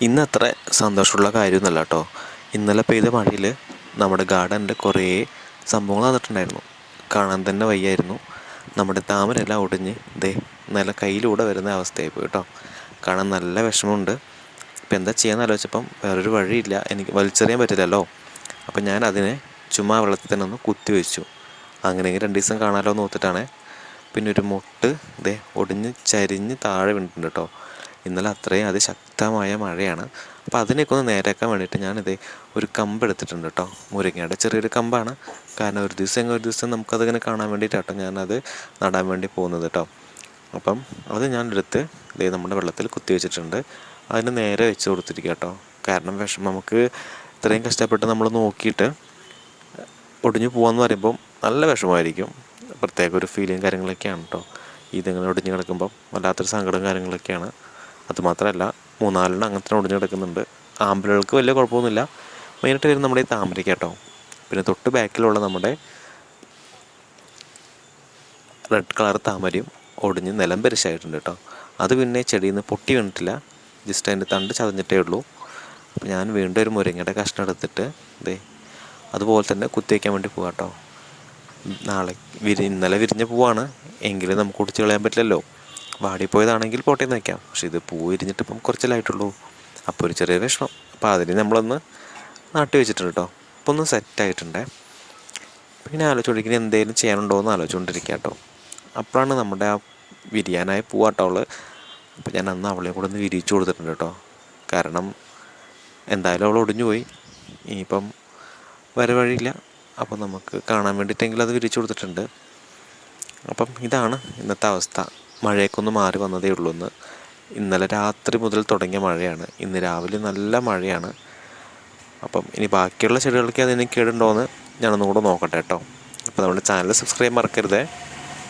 ഇന്ന് അത്ര സന്തോഷമുള്ള കാര്യമൊന്നുമല്ല കേട്ടോ. ഇന്നലെ പെയ്ത മഴയിൽ നമ്മുടെ ഗാർഡനിൽ കുറേ സംഭവങ്ങൾ വന്നിട്ടുണ്ടായിരുന്നു കാണാൻ തന്നെ വയ്യായിരുന്നു. നമ്മുടെ താമരെല്ലാം ഒടിഞ്ഞ് ദേ നല്ല കയ്യിലൂടെ വരുന്ന അവസ്ഥയായി പോയി കേട്ടോ. കാണാൻ നല്ല വിഷമമുണ്ട്. ഇപ്പം എന്താ ചെയ്യാന്ന് ആലോചിച്ചപ്പം വേറൊരു വഴിയില്ല. എനിക്ക് വലിച്ചെറിയാൻ പറ്റില്ലല്ലോ. അപ്പം ഞാൻ അതിനെ ചുമ്മാ വെള്ളത്തിൽ തന്നെ ഒന്ന് കുത്തി വെച്ചു. അങ്ങനെയെങ്കിൽ രണ്ട് ദിവസം കാണാമല്ലോ എന്ന് ഓർത്തിട്ടാണ്. പിന്നെ ഒരു മുട്ട് ദേ ഒടിഞ്ഞ് ചരിഞ്ഞ് താഴെ വീണിട്ടുണ്ട് കേട്ടോ. ഇന്നലെ അത്രയും അതിശക്തമായ മഴയാണ്. അപ്പോൾ അതിനെയൊക്കെ ഒന്ന് നേരെയാക്കാൻ വേണ്ടിയിട്ട് ഞാനിത് ഒരു കമ്പ് എടുത്തിട്ടുണ്ട് കേട്ടോ മുരിങ്ങയുടെ ചെറിയൊരു കമ്പാണ്. കാരണം ഒരു ദിവസം ഒരു ദിവസം നമുക്കതിങ്ങനെ കാണാൻ വേണ്ടിയിട്ടാട്ടോ ഞാനത് നടാൻ വേണ്ടി പോകുന്നത് കേട്ടോ. അപ്പം അത് ഞാൻ എടുത്ത് ദേ നമ്മുടെ വെള്ളത്തിൽ കുത്തി വെച്ചിട്ടുണ്ട്. അതിന് നേരെ വെച്ച് കൊടുത്തിരിക്കുക കേട്ടോ. കാരണം വിഷം നമുക്ക് ഇത്രയും കഷ്ടപ്പെട്ട് നമ്മൾ നോക്കിയിട്ട് ഒടിഞ്ഞു പോകാമെന്ന് പറയുമ്പം നല്ല വിഷമമായിരിക്കും പ്രത്യേക ഒരു ഫീലിങ് കാര്യങ്ങളൊക്കെയാണ് കേട്ടോ. ഇതിങ്ങനെ ഒടിഞ്ഞു കിടക്കുമ്പം വല്ലാത്തൊരു സങ്കടം കാര്യങ്ങളൊക്കെയാണ്. അതുമാത്രമല്ല മൂന്നാലെണ്ണം അങ്ങനെ തന്നെ ഒടിഞ്ഞു കിടക്കുന്നുണ്ട്. ആമ്പലുകൾക്ക് വലിയ കുഴപ്പമൊന്നുമില്ല. മെയിനായിട്ട് വരുന്നത് നമ്മുടെ ഈ താമരയ്ക്ക് കേട്ടോ. പിന്നെ തൊട്ട് ബാക്കിലുള്ള നമ്മുടെ റെഡ് കളർ താമരയും ഒടിഞ്ഞ് നിലം പരിശായിട്ടുണ്ട് കേട്ടോ. അത് പിന്നെ ചെടിയിൽ നിന്ന് പൊട്ടി വീണിട്ടില്ല. ജസ്റ്റ് അതിന്റെ തണ്ട് ചതഞ്ഞിട്ടേ ഉള്ളൂ. അപ്പോൾ ഞാൻ വീണ്ടും ഒരു മുരിങ്ങയുടെ കഷ്ണം എടുത്തിട്ട് ദേ അതുപോലെ തന്നെ കുത്തി വയ്ക്കാൻ വേണ്ടി പോകാം കേട്ടോ. നാളെ വിരി ഇന്നലെ വിരിഞ്ഞ പോവാണ്. എങ്കിലും നമുക്ക് ഒടിച്ച് കളയാൻ പറ്റില്ലല്ലോ. വാടിപ്പോയതാണെങ്കിൽ പോട്ടേന്ന് വയ്ക്കാം പക്ഷെ ഇത് പൂവിരിഞ്ഞിട്ട് ഇപ്പം കുറച്ചിലായിട്ടുള്ളൂ. അപ്പോൾ ഒരു ചെറിയ വിഷമം. അപ്പോൾ അതിന് നമ്മളൊന്ന് നാട്ടി വെച്ചിട്ടുണ്ട് കേട്ടോ. അപ്പോൾ ഒന്ന് സെറ്റായിട്ടുണ്ടേ പിന്നെ ആലോചിച്ചുകൊണ്ടിരിക്കുന്നത് എന്തെങ്കിലും ചെയ്യാനുണ്ടോ എന്ന് ആലോചിച്ചുകൊണ്ടിരിക്കുക കേട്ടോ. അപ്പോഴാണ് നമ്മുടെ ആ വിരിയാനായ പൂവാട്ടോ അവൾ. അപ്പോൾ ഞാൻ അന്ന് അവളെ കൂടെ ഒന്ന് വിരിയിച്ചു കൊടുത്തിട്ടുണ്ട് കേട്ടോ. കാരണം എന്തായാലും അവൾ ഒടിഞ്ഞു പോയി. ഇനിയിപ്പം വരെ വഴിയില്ല. അപ്പം നമുക്ക് കാണാൻ വേണ്ടിയിട്ടെങ്കിലും അത് വിരിച്ചു കൊടുത്തിട്ടുണ്ട്. അപ്പം ഇതാണ് ഇന്നത്തെ അവസ്ഥ. മഴയൊക്കെ ഒന്ന് മാറി വന്നതേ ഉള്ളൂ ഇന്നലെ രാത്രി മുതൽ തുടങ്ങിയ മഴയാണ്. ഇന്ന് രാവിലെ നല്ല മഴയാണ്. അപ്പം ഇനി ബാക്കിയുള്ള ചെടികൾക്ക് അതിന് കേടുണ്ടോയെന്ന് ഞാനൊന്നും കൂടെ നോക്കട്ടെ കേട്ടോ. അപ്പോൾ നമ്മുടെ ചാനൽ സബ്സ്ക്രൈബ് മറക്കരുതേ.